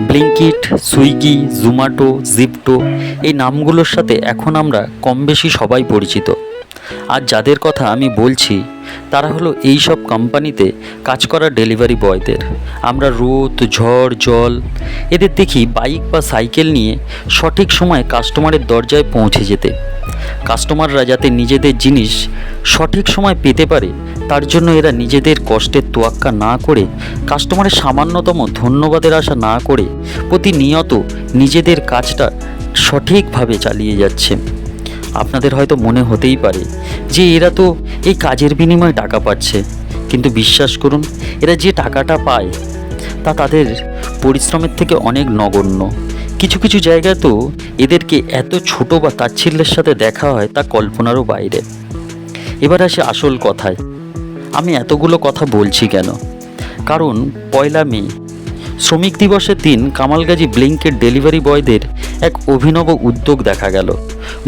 Blinkit, Swiggy Zomato জিপটো এই নামগুলোর সাথে এখন আমরা কম বেশি সবাই পরিচিত। আর যাদের কথা আমি বলছি, তারা হলো এই সব কোম্পানিতে কাজ করা ডেলিভারি বয়দের। আমরা রোদ, ঝড়, জল, এদের দেখি বাইক বা সাইকেল নিয়ে সঠিক সময়ে কাস্টমারের দরজায় পৌঁছে যেতে। কাস্টমাররা যাতে নিজেদের জিনিস সঠিক সময় পেতে পারে তার জন্য এরা নিজেদের কষ্টের তোয়াক্কা না করে কাস্টমারের সামান্যতম ধন্যবাদের আশা না করে প্রতিনিয়ত নিজেদের কাজটা সঠিকভাবে চালিয়ে যাচ্ছে। আপনাদের হয়তো মনে হতেই পারে যে এরা তো এই কাজের বিনিময়ে টাকা পাচ্ছে, কিন্তু বিশ্বাস করুন, এরা যে টাকাটা পায় তা তাদের পরিশ্রমের থেকে অনেক নগণ্য। কিছু কিছু জায়গায় তো এদেরকে এত ছোট বা তাচ্ছিল্যের সাথে দেখা হয় তা কল্পনারও বাইরে। এবার আসে আসল কথায়। আমি এতগুলো কথা বলছি কেন? কারণ পয়লা মে, শ্রমিক দিবসের দিন কামালগাজী ব্লিঙ্কের ডেলিভারি বয়দের এক অভিনব উদ্যোগ দেখা গেল।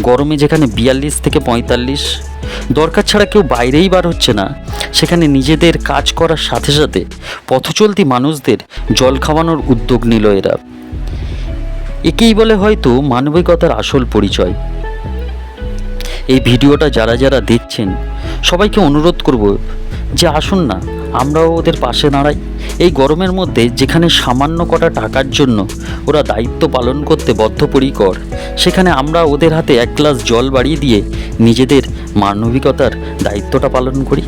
গরমে যেখানে বিয়াল্লিশ থেকে পঁয়তাল্লিশ, দরকার ছাড়া কেউ বাইরেই বার হচ্ছে না, সেখানে নিজেদের কাজ করার সাথে সাথে পথচলতি মানুষদের জল খাওয়ানোর উদ্যোগ নিল এরা। একেই বলে হয়তো মানবিকতার আসল পরিচয়। এই ভিডিওটা যারা যারা দেখছেন, সবাইকে অনুরোধ করব যে আসুন না, আমরাও ওদের পাশে দাঁড়াই। এই গরমের মধ্যে যেখানে সামান্য কটা টাকার জন্য ওরা দায়িত্ব পালন করতে বদ্ধপরিকর, সেখানে আমরা ওদের হাতে এক গ্লাস জল বাড়িয়ে দিয়ে নিজেদের মানবিকতার দায়িত্বটা পালন করি।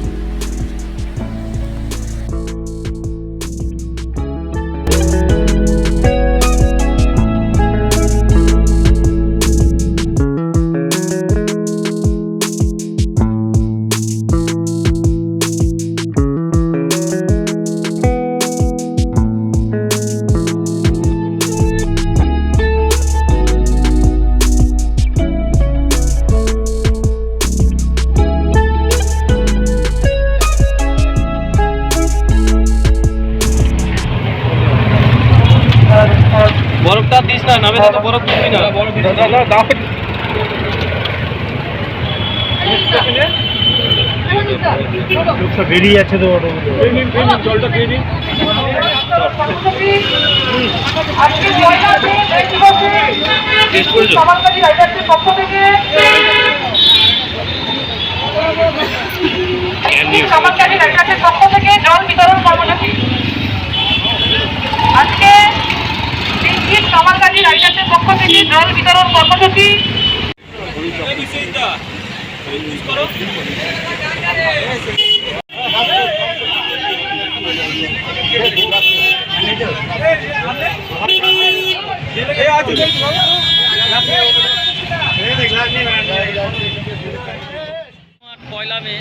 নামে তো বরফ দিবি না না দাও বেরিয়ে যাচ্ছে তো জলটা রাইটার্সের পক্ষ থেকে পক্ষ থেকে জল বিতরণ কর্মসূচি আজকে দিনটির সমাজবাদী রাইটার্সের থেকে বিতরণ কর্মসূচি। পয়লা মে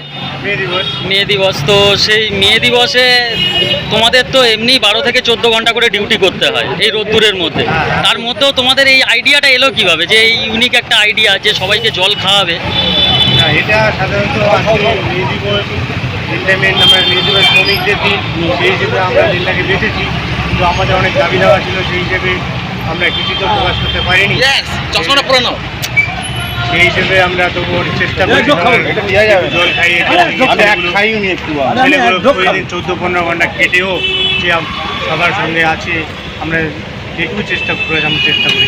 মেয়ে দিবস। মে দিবস। তো সেই মে দিবসে তোমাদের তো এমনি বারো থেকে চোদ্দ ঘণ্টা করে ডিউটি করতে হয় এই রোদ্দুরের মধ্যে। তার মধ্যেও তোমাদের এই আইডিয়াটা এলো কীভাবে? যে এই ইউনিক একটা আইডিয়া যে সবাইকে জল খাওয়াবে। না এটা সাধারণত ইন্টারমেন্ট আমরা শ্রমিকদের দিন সেই হিসেবে আমরা দিনটাকে বেঁচেছি। কিন্তু আমাদের অনেক দাবি দেওয়া ছিল সেই হিসেবে আমরা কিছুই তো প্রকাশ করতে পারিনি। চশমাটা পুরো নাও। সেই হিসেবে আমরা তবুও চেষ্টা করি সবার জল খাইয়ে একটু ছেলেগুলো প্রতিদিন চোদ্দ পনেরো ঘণ্টা কেটেও যে সবার সঙ্গে আছি আমরা যেটুকু চেষ্টা করে আমরা চেষ্টা করি